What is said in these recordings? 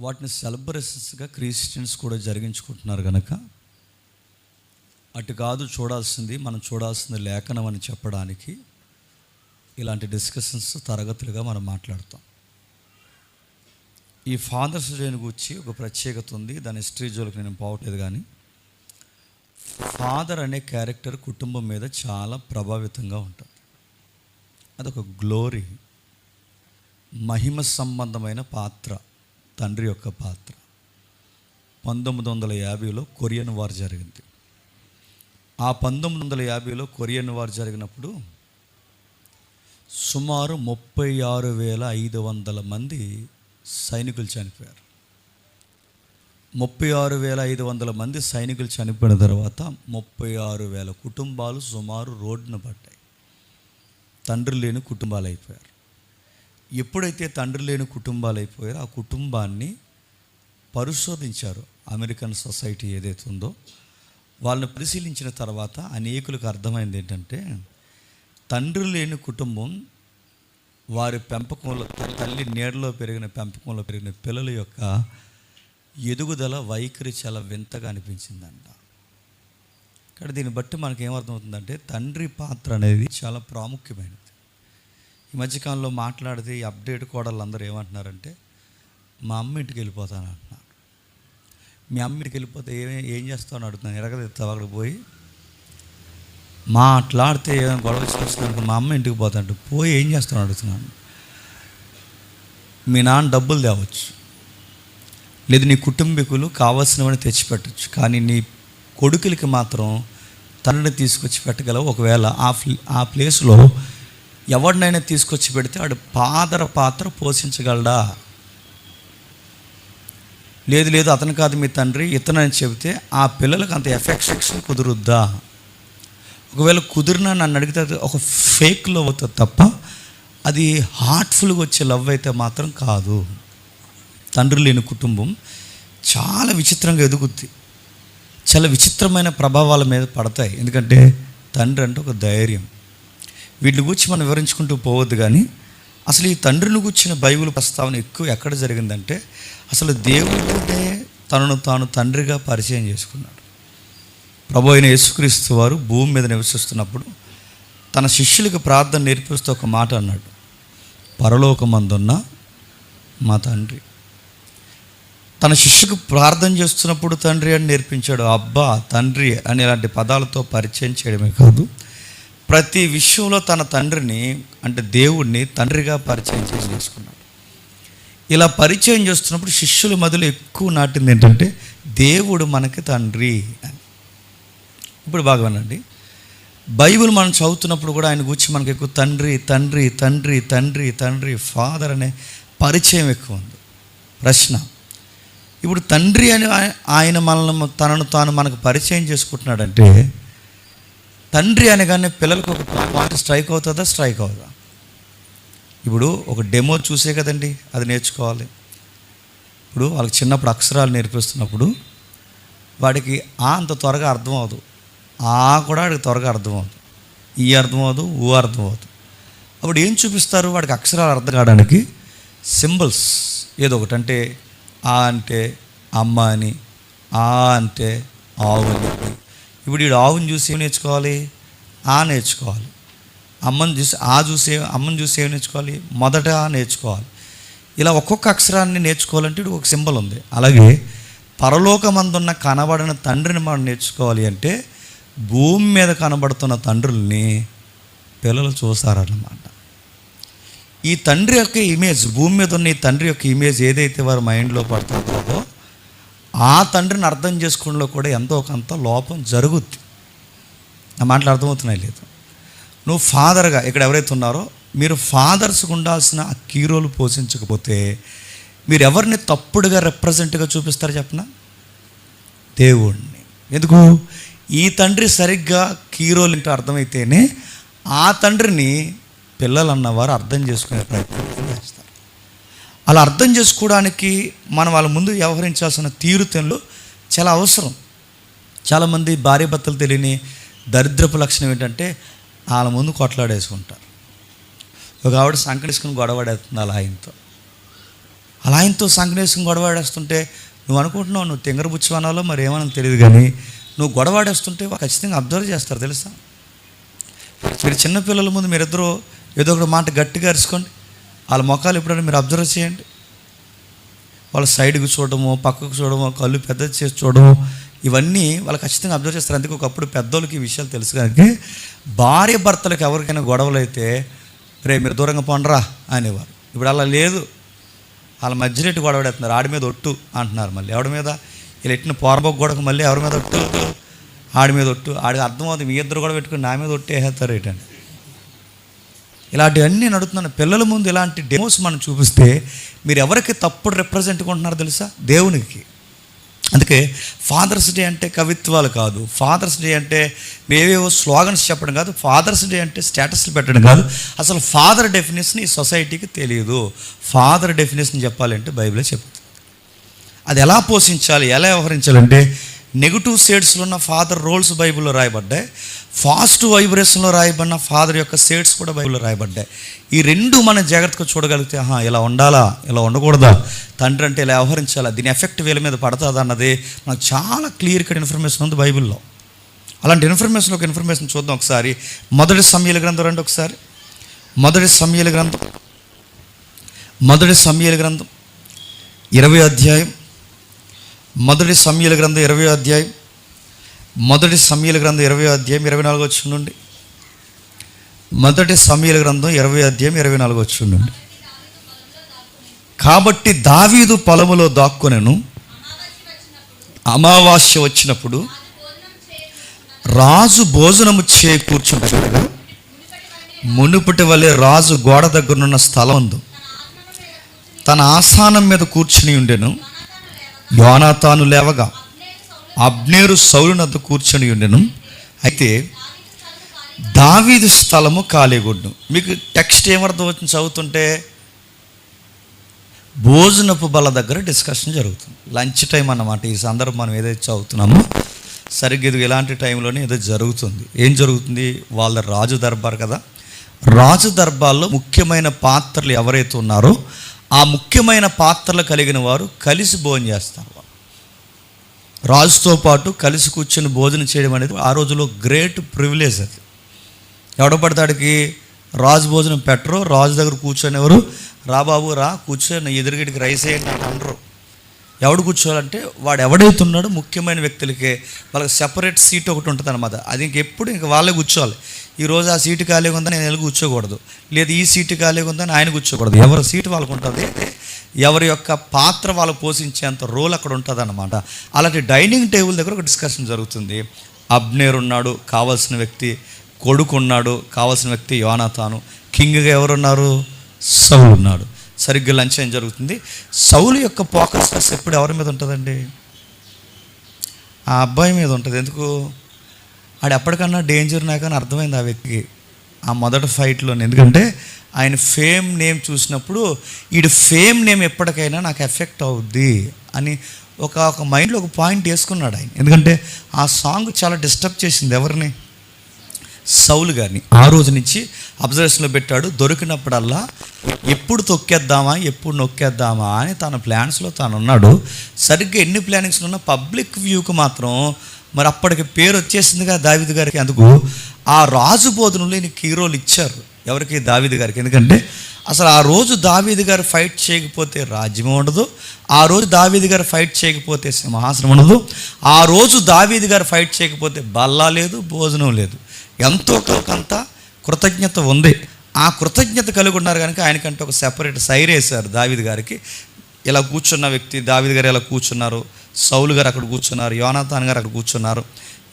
వాటిని సెలబ్రేషన్స్గా క్రిస్టియన్స్ కూడా జరిగించుకుంటున్నారు కనుక అటు కాదు చూడాల్సింది మనం చూడాల్సింది లేఖనం అని చెప్పడానికి ఇలాంటి డిస్కషన్స్ తరగతులుగా మనం మాట్లాడతాం. ఈ ఫాదర్స్ డేని గురించి ఒక ప్రత్యేకత ఉంది దాని హిస్టరీ జోలికి నేను పోవట్లేదు కానీ. ఫాదర్ అనే క్యారెక్టర్ కుటుంబం మీద చాలా ప్రభావితంగా ఉంటుంది. అదొక గ్లోరీ మహిమ సంబంధమైన పాత్ర. తండ్రి యొక్క పాత్ర. పంతొమ్మిది వందల యాభైలో కొరియన్ వార్ జరిగింది. ఆ పంతొమ్మిది వందల యాభైలో కొరియన్ వార్ జరిగినప్పుడు సుమారు ముప్పై ఆరు వేల ఐదు వందల మంది సైనికులు చనిపోయారు. ముప్పై ఆరు వేల ఐదు వందల మంది సైనికులు చనిపోయిన తర్వాత ముప్పై ఆరు వేల కుటుంబాలు సుమారు రోడ్డున పడ్డాయి. తండ్రి లేని కుటుంబాలు అయిపోయారు. ఎప్పుడైతే తండ్రి లేని కుటుంబాలు అయిపోయారో ఆ కుటుంబాన్ని పరిశోధించారు అమెరికన్ సొసైటీ ఏదైతే ఉందో. వాళ్ళని పరిశీలించిన తర్వాత అనేకులకు అర్థమైంది ఏంటంటే తండ్రి లేని కుటుంబం వారి పెంపకంలో తల్లి నీడలో పెరిగిన పెంపకంలో పెరిగిన పిల్లల యొక్క ఎదుగుదల వైఖరి చాలా వింతగా అనిపించిందంట. ఇక్కడ దీన్ని బట్టి మనకి ఏమర్థమవుతుందంటే తండ్రి పాత్ర అనేది చాలా ప్రాముఖ్యమైనది. ఈ మధ్యకాలంలో మాట్లాడితే ఈ అప్డేట్ కోడలు అందరూ ఏమంటున్నారంటే మా అమ్మ ఇంటికి వెళ్ళిపోతాను అంటున్నారు. మీ అమ్మ ఇంటికి వెళ్ళిపోతే ఏమే ఏం చేస్తావు అని అడుగుతున్నాను. ఎరగదెత్తావు అక్కడికి పోయి మాట్లాడితే ఏమైనా గొడవ చేసుకున్నాను మా అమ్మ ఇంటికి పోతాంటే పోయి ఏం చేస్తాను అడుగుతున్నాను. మీ నాన్న డబ్బులు తేవచ్చు. లేదు నీ కుటుంబీకులు కావాల్సినవని తెచ్చిపెట్టచ్చు. కానీ నీ కొడుకులకి మాత్రం తండ్రిని తీసుకొచ్చి పెట్టగలవు. ఒకవేళ ఆ ప్లే- ఆ ప్లేస్లో ఎవరినైనా తీసుకొచ్చి పెడితే వాడు పాదర పాత్ర పోషించగలడా? లేదు లేదు అతను కాదు మీ తండ్రి. ఇతనని చెబితే ఆ పిల్లలకు అంత ఎఫెక్షన్ కుదురుద్దా? ఒకవేళ కుదిరినా నన్ను అడిగితే అది ఒక ఫేక్ లవ్ అవుతుంది తప్ప అది హార్ట్ఫుల్గా వచ్చే లవ్ అయితే మాత్రం కాదు. తండ్రి లేని కుటుంబం చాలా విచిత్రంగా ఎదుగుద్ది. చాలా విచిత్రమైన ప్రభావాల మీద పడతాయి. ఎందుకంటే తండ్రి అంటే ఒక ధైర్యం. వీటిని గురించి మనం వివరించుకుంటూ పోవద్దు కానీ అసలు ఈ తండ్రిని గుర్చిన బైబిల్ ప్రస్తావన ఎక్కువ ఎక్కడ జరిగిందంటే అసలు దేవుడే తనను తాను తండ్రిగా పరిచయం చేసుకున్నాడు. ప్రభు అయిన యేసుక్రీస్తు వారు భూమి మీద నివసిస్తున్నప్పుడు తన శిష్యులకు ప్రార్థన నేర్పిస్తూ ఒక మాట అన్నాడు. పరలోకమందున్న మా తండ్రి. తన శిష్యుకు ప్రార్థన చేస్తున్నప్పుడు తండ్రి అని నేర్పించాడు. అబ్బా తండ్రి అని ఇలాంటి పదాలతో పరిచయం చేయడమే కాదు. ప్రతి విషయంలో తన తండ్రిని అంటే దేవుణ్ణి తండ్రిగా పరిచయం చేసి చేసుకున్నాడు. ఇలా పరిచయం చేస్తున్నప్పుడు శిష్యుల మధ్యలో ఎక్కువ నాటింది ఏంటంటే దేవుడు మనకి తండ్రి అని. ఇప్పుడు బాగా వినండి. బైబిల్ మనం చదువుతున్నప్పుడు కూడా ఆయన గురించి మనకు ఎక్కువ తండ్రి తండ్రి తండ్రి తండ్రి తండ్రి ఫాదర్ అనే పరిచయం ఎక్కువ ఉంది. ప్రశ్న ఇప్పుడు తండ్రి అని ఆయన మనల్ని తనను తాను మనకు పరిచయం చేసుకుంటున్నాడంటే తండ్రి అనగానే పిల్లలకు ఒక పాట స్ట్రైక్ అవుతుందా? స్ట్రైక్ అవుతుందా ఇప్పుడు ఒక డెమో చూసే కదండి అది నేర్చుకోవాలి. ఇప్పుడు వాళ్ళకి చిన్నప్పుడు అక్షరాలు నేర్పిస్తున్నప్పుడు వాడికి ఆ అంత త్వరగా అర్థం అవదు ఆ కూడా వాడికి త్వరగా అర్థం అవదు ఈ అర్థం అవదు ఊ అర్థం అవ్వదు. అప్పుడు ఏం చూపిస్తారు? వాడికి అక్షరాలు అర్థం కావడానికి సింబల్స్. ఏదో ఒకటి అంటే ఆ అంటే అమ్మ అని ఆ అంటే ఆవు అని. ఇప్పుడు వీడు ఆవుని చూసి ఏం నేర్చుకోవాలి? ఆ నేర్చుకోవాలి. అమ్మని చూసి ఆ చూసి అమ్మని చూసి ఏం నేర్చుకోవాలి? మొదట ఆ నేర్చుకోవాలి. ఇలా ఒక్కొక్క అక్షరాన్ని నేర్చుకోవాలంటే ఒక సింబల్ ఉంది. అలాగే పరలోకమందున్న కనబడిన తండ్రిని మనం నేర్చుకోవాలి అంటే భూమి మీద కనబడుతున్న తండ్రుల్ని పిల్లలు చూస్తారన్నమాట. ఈ తండ్రి యొక్క ఇమేజ్ భూమి మీద ఉన్న ఈ తండ్రి యొక్క ఇమేజ్ ఏదైతే వారి మైండ్లో పడుతుందో ఆ తండ్రిని అర్థం చేసుకోవడంలో కూడా ఎంతో కొంత లోపం జరుగుద్ది. నా మాటలు అర్థమవుతున్నాయి లేదు? నువ్వు ఫాదర్గా ఇక్కడ ఎవరైతే ఉన్నారో మీరు ఫాదర్స్కి ఉండాల్సిన ఆ కీరోలు పోషించకపోతే మీరు ఎవరిని తప్పుడుగా రిప్రజెంట్గా చూపిస్తారు చెప్పనా? దేవుణ్ణి. ఎందుకు? ఈ తండ్రి సరిగ్గా కీరోలు ఏంటో అర్థమైతేనే ఆ తండ్రిని పిల్లలు అన్నవారు అర్థం చేసుకునే ప్రయత్నం చేస్తారు. అలా అర్థం చేసుకోవడానికి మనం వాళ్ళ ముందు వ్యవహరించాల్సిన తీరుతెన్లు చాలా అవసరం. చాలామంది భార్య భర్తలు తెలియని దరిద్రపు లక్షణం ఏంటంటే వాళ్ళ ముందు కొట్లాడేసుకుంటారు ఒక ఆవిడ సంకటించుకుని గొడవడేస్తుంది అలా ఆయనతో. అలా ఆయనతో సంఘనేసం గొడవాడేస్తుంటే నువ్వు అనుకుంటున్నావు నువ్వు తింగరబుచ్చు అనాలో మరి ఏమని తెలియదు కానీ నువ్వు గొడవాడేస్తుంటే ఖచ్చితంగా అబ్జర్వ్ చేస్తారు తెలుసా? మీరు చిన్నపిల్లల ముందు మీరిద్దరూ ఏదో ఒక మాట గట్టిగా అరుచుకోండి. వాళ్ళ ముఖాలు ఎప్పుడైనా మీరు అబ్జర్వ్ చేయండి. వాళ్ళ సైడ్కి చూడడము పక్కకు చూడడము కళ్ళు పెద్ద చేసి చూడడము ఇవన్నీ వాళ్ళు ఖచ్చితంగా అబ్జర్వ్ చేస్తారు. అందుకే ఒకప్పుడు పెద్దోళ్ళకి ఈ విషయాలు తెలుసు కనుక భార్య భర్తలకు ఎవరికైనా గొడవలు అయితే రే మీరు దూరంగా పండరా అనేవారు. ఇప్పుడు అలా లేదు. వాళ్ళ మధ్యలో ఎట్టు గొడవ పెడుతున్నారు ఆడి మీద ఒట్టు అంటున్నారు మళ్ళీ. ఎవడి మీద? వీళ్ళు ఎట్టిన పోరబొక్క గొడవకు మళ్ళీ ఎవరి మీద ఒట్టు? ఆడి మీద ఒట్టు. ఆడికి అర్థమవుతుంది మీ ఇద్దరు కూడా పెట్టుకుని నా మీద ఒట్టు వేసేస్తారు ఏంటండి ఇలాంటివన్నీ నడుతున్నాను పిల్లల ముందు ఇలాంటి డెమోస్ మనం చూపిస్తే మీరు ఎవరికి తప్పుడు రిప్రజెంట్ కొంటున్నారు తెలుసా? దేవునికి. అందుకే ఫాదర్స్ డే అంటే కవిత్వాలు కాదు. ఫాదర్స్ డే అంటే మేవేవో స్లోగన్స్ చెప్పడం కాదు. ఫాదర్స్ డే అంటే స్టేటస్లు పెట్టడం కాదు. అసలు ఫాదర్ డెఫినేషన్ ఈ సొసైటీకి తెలియదు. ఫాదర్ డెఫినేషన్ చెప్పాలంటే బైబిలే చెప్తుంది. అది ఎలా పోషించాలి? ఎలా వ్యవహరించాలంటే నెగిటివ్ షేడ్స్లో ఉన్న ఫాదర్ రోల్స్ బైబిల్లో రాయబడ్డాయి ఫాస్ట్ వైబ్రేషన్లో రాయబడిన ఫాదర్ యొక్క షేడ్స్ కూడా బైబిల్లో రాయబడ్డాయి ఈ రెండు మనం జాగ్రత్తగా చూడగలిగితే ఆహా ఇలా ఉండాలా? ఇలా ఉండకూడదా? తండ్రి అంటే ఇలా వ్యవహరించాలా? దీని ఎఫెక్ట్ వీళ్ళ మీద పడుతుందా అన్నది మనకు చాలా క్లియర్ కట్ ఇన్ఫర్మేషన్ ఉంది బైబిల్లో అలాంటి ఇన్ఫర్మేషన్ ఒక ఇన్ఫర్మేషన్ చూద్దాం ఒకసారి. మొదటి సమయల గ్రంథం రండి ఒకసారి. మొదటి సమయల గ్రంథం. మొదటి సమయల గ్రంథం. ఇరవై అధ్యాయం. మొదటి సమయల గ్రంథం ఇరవై అధ్యాయం. మొదటి సమయల గ్రంథం ఇరవై అధ్యాయం ఇరవై నాలుగు వచ్చి నుండి మొదటి సమయల గ్రంథం ఇరవై అధ్యాయం ఇరవై నాలుగు వచ్చి నుండి కాబట్టి దావీదు పొలములో దాక్కునెను. అమావాస్య వచ్చినప్పుడు రాజు భోజనము చే కూర్చుంటాడు మునుపటి వలె రాజు గోడ దగ్గరనున్న స్థలం ఉంది తన ఆస్థానం మీద కూర్చుని ఉండెను. యోనాతాను లేవగా అబ్నేరు సౌలు కూర్చొని ఉండెను. అయితే దావీదు స్థలము ఖాళీగుండు మీకు టెక్స్ట్ ఏమర్థం వచ్చింది చదువుతుంటే? భోజనపు బల దగ్గర డిస్కషన్ జరుగుతుంది. లంచ్ టైం అన్నమాట. ఈ సందర్భం మనం ఏదైతే చదువుతున్నామో సరిగ్గా ఇది ఇలాంటి టైంలోనే ఏదో జరుగుతుంది. ఏం జరుగుతుంది? వాళ్ళ రాజు దర్బార్ కదా. రాజు దర్బార్లో ముఖ్యమైన పాత్రలు ఎవరైతే ఉన్నారో ఆ ముఖ్యమైన పాత్రలు కలిగిన వారు కలిసి భోజనం చేస్తారు. రాజుతో పాటు కలిసి కూర్చొని భోజనం చేయడం అనేది ఆ రోజులో గ్రేట్ ప్రివిలేజ్ అది. ఎవడ పడతాడికి రాజు భోజనం పెట్టరు రాజు దగ్గర కూర్చొని ఎవరు? రా బాబు రా కూర్చొని ఎదురుగడికి రైస్ వేయండి అని అనరు ఎవడు కూర్చోవాలంటే వాడు ఎవడైతే ఉన్నాడో ముఖ్యమైన వ్యక్తులకే వాళ్ళకి సెపరేట్ సీట్ ఒకటి ఉంటుంది అనమాట అది ఇంకెప్పుడు ఇంక వాళ్ళే కూర్చోవాలి. ఈరోజు ఆ సీటు ఖాళీగా ఉందని నేను వెళ్ళి కూర్చోకూడదు. లేదు ఈ సీటు ఖాళీగా ఉందని ఆయన కూర్చోకూడదు. ఎవరి సీటు వాళ్ళకు ఉంటుంది? ఎవరి యొక్క పాత్ర వాళ్ళు పోషించేంత రోల్ అక్కడ ఉంటుంది అనమాట అలాంటి డైనింగ్ టేబుల్ దగ్గర ఒక డిస్కషన్ జరుగుతుంది. అబ్నేర్ ఉన్నాడు కావాల్సిన వ్యక్తి కొడుకు ఉన్నాడు కావాల్సిన వ్యక్తి యోనాతాను. కింగ్గా ఎవరున్నారు? సౌలు ఉన్నాడు. సరిగ్గా లంచ్ ఏం జరుగుతుంది? సౌలు యొక్క ఫోకస్ ఎప్పుడు ఎవరి మీద ఉంటుందండి? ఆ అబ్బాయి మీద ఉంటుంది. ఎందుకు? ఆడు ఎప్పటికన్నా డేంజర్ నాకని అర్థమైంది ఆ వ్యక్తికి. ఆ మొదటి ఫైట్లో ఎందుకంటే ఆయన ఫేమ్ నేమ్ చూసినప్పుడు వీడు ఫేమ్ నేమ్ ఎప్పటికైనా నాకు ఎఫెక్ట్ అవుద్ది అని ఒక ఒక మైండ్లో ఒక పాయింట్ వేసుకున్నాడు ఆయన. ఎందుకంటే ఆ సాంగ్ చాలా డిస్టర్బ్ చేసింది ఎవరిని? సౌలు గారిని. ఆ. రోజు నుంచి అబ్జర్వేషన్లో పెట్టాడు దొరికినప్పుడల్లా ఎప్పుడు తొక్కేద్దామా ఎప్పుడు నొక్కేద్దామా అని తన ప్లాన్స్లో తాను ఉన్నాడు. సరిగ్గా ఎన్ని ప్లానింగ్స్లో ఉన్నా పబ్లిక్ వ్యూకి మాత్రం మరి అప్పటికి పేరు వచ్చేసిందిగా దావిది గారికి. అందుకు ఆ రాజు బోధనలో ఈయనకి హీరోలు ఇచ్చారు ఎవరికి? దావిది గారికి. ఎందుకంటే అసలు ఆ రోజు దావీది గారు ఫైట్ చేయకపోతే రాజ్యం ఉండదు. ఆ రోజు దావీది గారు ఫైట్ చేయకపోతే సింహాసనం ఉండదు. ఆ రోజు దావీది గారు ఫైట్ చేయకపోతే బల్లా లేదు భోజనం లేదు. ఎంతో కొంత కృతజ్ఞత ఉంది. ఆ కృతజ్ఞత కలిగి ఉన్నారు కనుక ఆయనకంటే ఒక సెపరేట్ సైరేసారు దావిద్ గారికి. ఇలా కూర్చున్న వ్యక్తి దావిద్ గారు ఇలా కూర్చున్నారు? సౌలు గారు అక్కడ కూర్చున్నారు. యోనాథాన్ గారు అక్కడ కూర్చున్నారు.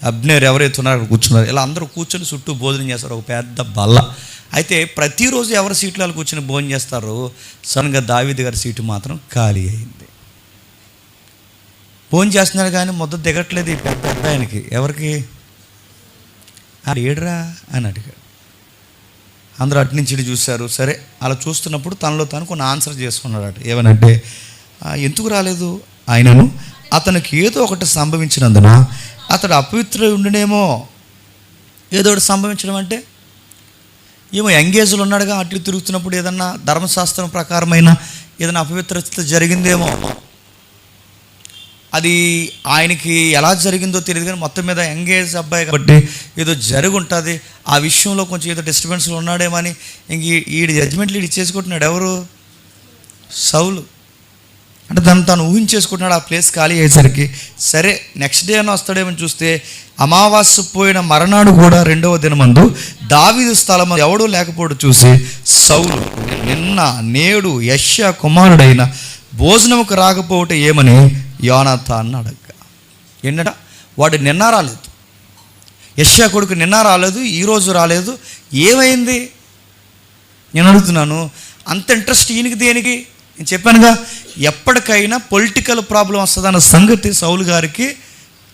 అబ్నేర్ ఎవరైతే ఉన్నారో అక్కడ కూర్చున్నారు. ఇలా అందరూ కూర్చొని చుట్టూ భోజనం చేస్తారు. ఒక పెద్ద బల్ల. అయితే ప్రతిరోజు ఎవరి సీట్లో వాళ్ళు కూర్చొని భోజనం చేస్తారో? సడన్గా దావిద్ గారి సీటు మాత్రం ఖాళీ అయింది. భోజనం చేస్తున్నారు కానీ మొదటి దిగట్లేదు ఈ పెద్ద పెద్ద ఆయనకి ఎవరికి? అది ఏడురా? అని అడిగాడు. అందరూ అటు నుంచి ఇటు చూశారు. సరే అలా చూస్తున్నప్పుడు తనలో తను కొన్ని ఆన్సర్ చేసుకున్నాడు ఏమనంటే ఎందుకు రాలేదు? ఆయనను అతనికి ఏదో ఒకటి సంభవించినందున అతడు అపవిత్ర ఉండినేమో. ఏదో ఒకటి సంభవించడం అంటే? ఏమో ఎంగేజ్లు ఉన్నాడుగా అట్లు తిరుగుతున్నప్పుడు ఏదన్నా ధర్మశాస్త్రం ప్రకారమైన ఏదైనా అపవిత్రత జరిగిందేమో. అది ఆయనకి ఎలా జరిగిందో తెలియదు కానీ మొత్తం మీద ఎంగేజ్ అబ్బాయి కాబట్టి ఏదో జరుగుంటుంది. ఉంటుంది ఆ విషయంలో కొంచెం ఏదో డిస్టర్బెన్స్లు ఉన్నాడేమో అని ఇంక ఈ- ఈడి జడ్జిమెంట్లు ఈడు చేసుకుంటున్నాడు ఎవరు? సౌలు. అంటే తను తను ఊహించేసుకుంటున్నాడు ఆ ప్లేస్ ఖాళీ అయ్యేసరికి. సరే నెక్స్ట్ డే అని వస్తాడేమో చూస్తే అమావాస్య పోయిన మరణాడు కూడా రెండవ దినమందు దావీదు స్థలం ఎవడూ లేకపోవడం చూసి సౌలు నిన్న నేడు యశ కుమారుడైన భోజనముకు రాకపోవటం ఏమని యోనాథాన్ని అడగ ఏంటంట వాడు నిన్న రాలేదు. యష్యా కొడుకు నిన్న రాలేదు ఈరోజు రాలేదు. ఏమైంది? నేను అడుగుతున్నాను అంత ఇంట్రెస్ట్ ఈయనకి దేనికి? నేను చెప్పానుగా ఎప్పటికైనా పొలిటికల్ ప్రాబ్లం వస్తుందన్న సంగతి సౌలు గారికి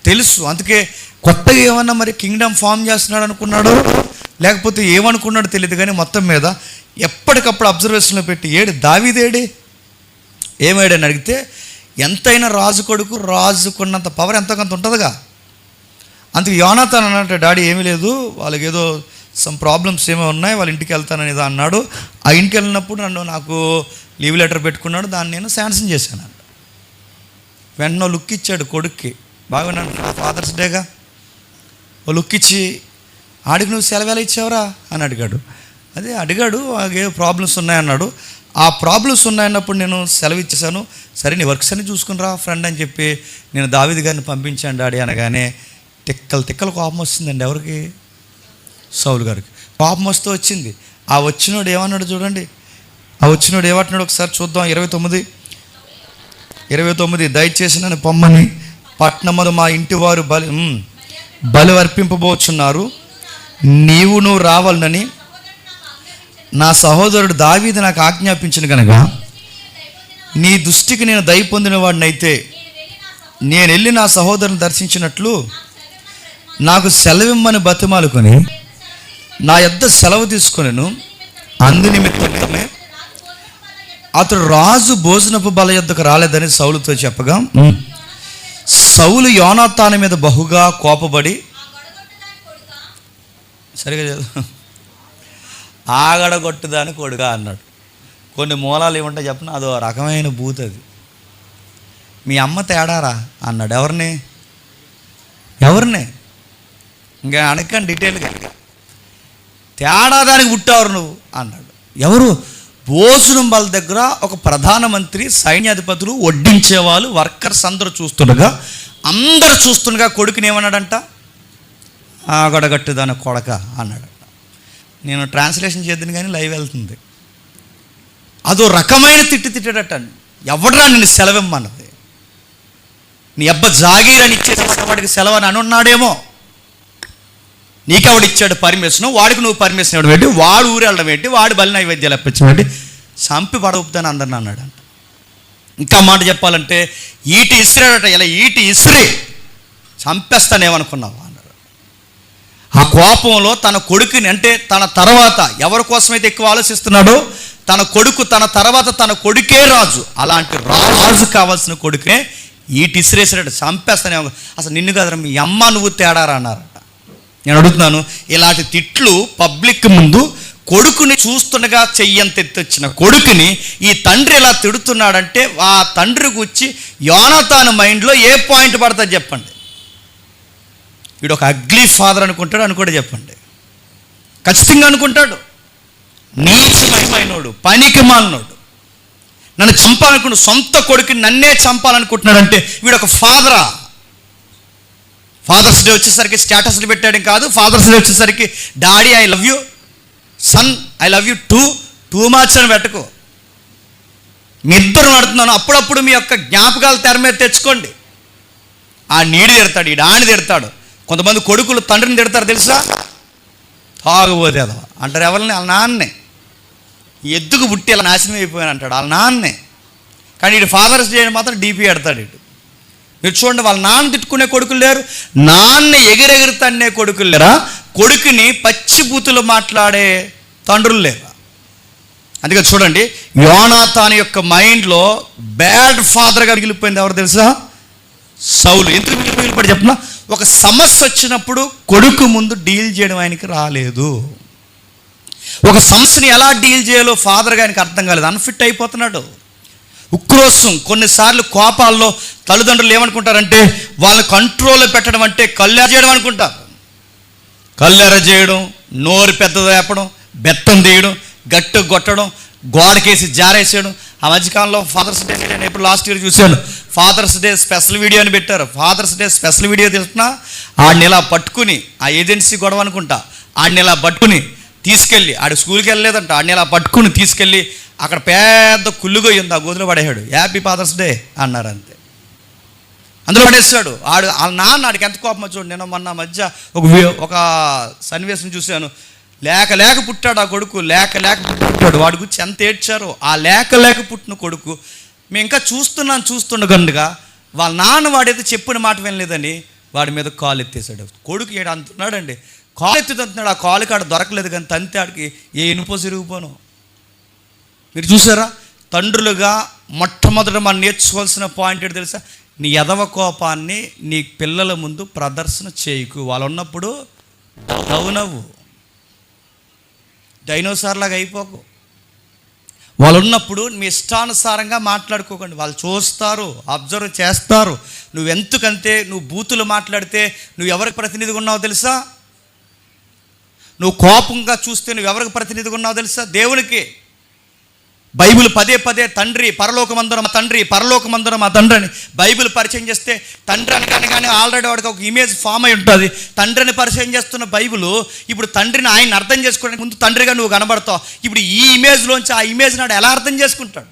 తెలుసు. అందుకే కొత్తగా ఏమన్నా మరి కింగ్డమ్ ఫామ్ చేస్తున్నాడు అనుకున్నాడు లేకపోతే ఏమనుకున్నాడో తెలియదు కానీ మొత్తం మీద ఎప్పటికప్పుడు అబ్జర్వేషన్లో పెట్టి ఏడు దావిదేడి? ఏమేడని అడిగితే ఎంతైనా రాజు కొడుకు రాజుకున్నంత పవర్ ఎంతో కొంత ఉంటుందిగా. అందుకే యోనాథన్ అన్నట్టు డాడీ ఏమీ లేదు. వాళ్ళకి ఏదో సమ్ ప్రాబ్లమ్స్ ఏమో ఉన్నాయి. వాళ్ళ ఇంటికి వెళ్తానని ఏదో అన్నాడు. ఆ ఇంటికి వెళ్ళినప్పుడు నన్ను నాకు లీవ్ లెటర్ పెట్టుకున్నాడు. దాన్ని నేను శాంక్షన్ చేశాను అంట వెంటనే లుక్ ఇచ్చాడు కొడుక్కి. బాగా ఫాదర్స్ డేగా ఓ లుక్ ఇచ్చి ఆడికి నువ్వు సెలవు ఎలా ఇచ్చావురా? అని అడిగాడు. అదే అడిగాడు. ఏ ప్రాబ్లమ్స్ ఉన్నాయన్నాడు. ఆ ప్రాబ్లమ్స్ ఉన్నాయన్నప్పుడు నేను సెలవు ఇచ్చేసాను సరే నీ వర్క్స్ అన్ని చూసుకునిరా ఫ్రెండ్ అని చెప్పి నేను దావిది గారిని పంపించాను డాడీ అనగానే తిక్కలు తిక్కలు కోపం వస్తుందండి ఎవరికి? సౌలు గారికి. కోపం వస్తూ వచ్చింది. ఆ వచ్చినోడు ఏమన్నాడు చూడండి. ఆ వచ్చినోడు ఏమంటున్నాడు ఒకసారి చూద్దాం. ఇరవై తొమ్మిది. ఇరవై తొమ్మిది దయచేసి నన్ను పొమ్మని. పట్నములు మా ఇంటి వారు బలి బలి అర్పింపబోచున్నారు. నీవు నువ్వు రావాలని నా సహోదరుడు దావీది నాకు ఆజ్ఞాపించిన కనుక నీ దృష్టికి నేను దయ పొందిన వాడినైతే నేను వెళ్ళి నా సహోదరుని దర్శించినట్లు నాకు సెలవిమ్మని బతిమాలుకొని నా యొద్ద సెలవు తీసుకొనెను. అందు నిమిత్తమే అతడు రాజు భోజనపు బల యొద్దకు రాలేదని సౌలుతో చెప్పగా సౌలు యోనాతాన మీద బహుగా కోపపడి సరిగా చదువు. ఆగడగొట్టుదాని కొడుగా అన్నాడు. కొన్ని మూలాలు ఏముంటాయి చెప్పిన అదో రకమైన బూత్ అది. మీ అమ్మ తేడారా? అన్నాడు. ఎవరిని? ఎవరిని? ఇంకా అడగండి డీటెయిల్గా. తేడా దానికి పుట్టావు నువ్వు అన్నాడు. ఎవరు? భోజనం దగ్గర ఒక ప్రధానమంత్రి సైన్యాధిపతులు వడ్డించేవాళ్ళు వర్కర్స్ అందరూ చూస్తుండగా అందరు చూస్తుండగా కొడుకుని ఏమన్నాడంట? ఆగడగట్టు కొడక అన్నాడు. నేను ట్రాన్స్లేషన్ చేద్దాను కానీ లైవ్ వెళ్తుంది. అదో రకమైన తిట్టి తిట్టడట ఎవడరా నిన్ను సెలవిమ్మన్నది? నీ అబ్బ జాగీరని ఇచ్చేసిన వాడికి సెలవు అని అనున్నాడేమో నీకెవడు ఇచ్చాడు పర్మిషన్? వాడికి నువ్వు పర్మిషన్ ఇవ్వడం ఏంటి వాడు ఊరు వెళ్ళడం ఏంటి? వాడు బలి నైవేద్యాలు అప్పించడం ఏంటి? చంపి పడవుతాను అందరిని అన్నాడంట. ఇంకా మాట చెప్పాలంటే ఈటి ఇసిరాడట ఇలా ఈటి ఇసిరి చంపేస్తానేమనుకున్నావా? ఆ కోపంలో తన కొడుకుని అంటే తన తర్వాత ఎవరి కోసమైతే ఎక్కువ ఆలోచిస్తున్నాడో తన కొడుకు తన తర్వాత తన కొడుకే రాజు. అలాంటి రాజు కావాల్సిన కొడుకునే ఈ ఇసిరేసాడు చంపేస్తానే అసలు నిన్ను కదరా మీ అమ్మ నువ్వు తేడారా అన్నారట. నేను అడుగుతున్నాను ఇలాంటి తిట్లు పబ్లిక్ ముందు కొడుకుని చూస్తుండగా చెయ్యంత ఎత్తొచ్చిన కొడుకుని ఈ తండ్రి ఇలా తిడుతున్నాడంటే ఆ తండ్రి గుచ్చి యోనతాను మైండ్లో ఏ పాయింట్ పడుతుంది చెప్పండి. వీడు ఒక అగ్లీ ఫాదర్ అనుకుంటాడు అని కూడా చెప్పండి. ఖచ్చితంగా అనుకుంటాడు. నీచమైనోడు పనికి మాలినోడు. నన్ను చంపాలనుకున్న సొంత కొడుకుని నన్నే చంపాలనుకుంటున్నాడంటే వీడు ఒక ఫాదరా ఫాదర్స్ డే వచ్చేసరికి స్టేటస్లు పెట్టాడు కాదు. ఫాదర్స్ డే వచ్చేసరికి daddy I love you son I love you too too much అని పెట్టుకో. మీ ఇద్దరు నడుతున్నాను అప్పుడప్పుడు మీ యొక్క జ్ఞాపకాలు తెర మీద తెచ్చుకోండి. ఆ నీడు తిడతాడు ఈ ఆని తిడతాడు కొంతమంది కొడుకులు తండ్రిని తిడతారు తెలుసా? తాగుబోతే అదవ అంటారు ఎవరిని? వాళ్ళ నాన్నే. ఎద్దుకు పుట్టి అలా నాశనం అయిపోయాను అంటాడు వాళ్ళ నాన్నే. కానీ ఇటు ఫాదర్స్ డే మాత్రం డీపీ ఆడతాడు ఇటు. మీరు చూడండి వాళ్ళ నాన్న తిట్టుకునే కొడుకులు లేరు నాన్న ఎగిరెగిరి తన్నే కొడుకులు లేరా? కొడుకుని పచ్చిబూతులు మాట్లాడే తండ్రులు లేరా? అందుకే చూడండి యోనాథాన్ యొక్క మైండ్లో బ్యాడ్ ఫాదర్గా మిగిలిపోయింది ఎవరు తెలుసా? సౌలు. ఎందుకు మిగిలిపోయి చెప్పిన? ఒక సమస్య వచ్చినప్పుడు కొడుకు ముందు డీల్ చేయడం ఆయనకి రాలేదు ఒక సమస్యని ఎలా డీల్ చేయాలో ఫాదర్గా ఆయనకు అర్థం కాలేదు అన్ఫిట్ అయిపోతున్నాడు ఉక్రోసం కొన్నిసార్లు కోపాల్లో తల్లిదండ్రులు ఏమనుకుంటారంటే వాళ్ళని కంట్రోల్లో పెట్టడం అంటే కళ్ళెర చేయడం అనుకుంటారు కళ్ళెర చేయడం నోరు పెద్దది వేపడం బెత్తం తీయడం గట్టు కొట్టడం గోడకేసి జారేసేయడం ఆ మధ్యకాలంలో ఫాదర్స్ డే నేను ఎప్పుడు లాస్ట్ ఇయర్ చూశాను ఫాదర్స్ డే స్పెషల్ వీడియో అని పెట్టారు. ఫాదర్స్ డే స్పెషల్ వీడియో తీసుకున్నా ఆడిని ఇలా పట్టుకుని ఆ ఏజెన్సీ గొడవ అనుకుంటా ఆడిని ఇలా పట్టుకుని తీసుకెళ్ళి ఆడు స్కూల్కి వెళ్ళలేదంట ఆడిని ఇలా పట్టుకుని తీసుకెళ్ళి అక్కడ పెద్ద కుళ్ళుగా ఉంది ఆ గోధులో పడేశాడు. హ్యాపీ ఫాదర్స్ డే అన్నారు అంతే. అందులో పడేస్తాడు ఆడు వాళ్ళ నాన్న ఆడికి ఎంత కోపం చూడు నేను మొన్న మధ్య ఒక ఒక సన్నివేశం చూశాను. లేక లేక పుట్టాడు ఆ కొడుకు లేక లేక పుట్టాడు వాడి గురించి ఎంత ఏడ్చారో ఆ లేక లేక పుట్టిన కొడుకు మేము ఇంకా చూస్తున్నాం చూస్తుండగా వాళ్ళ నాన్న వాడైతే చెప్పిన మాట వినలేదని వాడి మీద కాలు ఎత్తేసాడు. కొడుకు ఏడు అంటున్నాడండి. కాలు ఎత్తుతున్నాడు ఆ కాలు కాడ దొరకలేదు కానీ తంతే ఆడికి ఏ ఇనుపో సిరిగిపోను. మీరు చూసారా? తండ్రులుగా మొట్టమొదట మనం నేర్చుకోవాల్సిన పాయింట్ ఏంటి తెలుసా? నీ ఎదవ కోపాన్ని నీ పిల్లల ముందు ప్రదర్శన చేయకు. వాళ్ళు ఉన్నప్పుడు డౌనవ్వు డైనోసార్ లాగా అయిపోకు. వాళ్ళు ఉన్నప్పుడు మీ ఇష్టానుసారంగా మాట్లాడుకోకండి. వాళ్ళు చూస్తారు అబ్జర్వ్ చేస్తారు. నువ్వు ఎందుకంటే నువ్వు బూతులు మాట్లాడితే నువ్వు ఎవరికి ప్రతినిధిగా ఉన్నావో తెలుసా? నువ్వు కోపంగా చూస్తే నువ్వు ఎవరికి ప్రతినిధిగా ఉన్నావో తెలుసా? దేవునికి. బైబిల్ పదే పదే తండ్రి పరలోకమందరం మా తండ్రి పరలోకమందరం మా తండ్రి అని బైబిల్ పరిచయం చేస్తే తండ్రి అనగానే కానీ ఆల్రెడీ వాడికి ఒక ఇమేజ్ ఫామ్ అయి ఉంటుంది. తండ్రిని పరిచయం చేస్తున్న బైబిల్ ఇప్పుడు తండ్రిని ఆయన అర్థం చేసుకోవడానికి ముందు తండ్రిగా నువ్వు కనబడతావు. ఇప్పుడు ఈ ఇమేజ్లోంచి ఆ ఇమేజ్ నాడు ఎలా అర్థం చేసుకుంటాడు?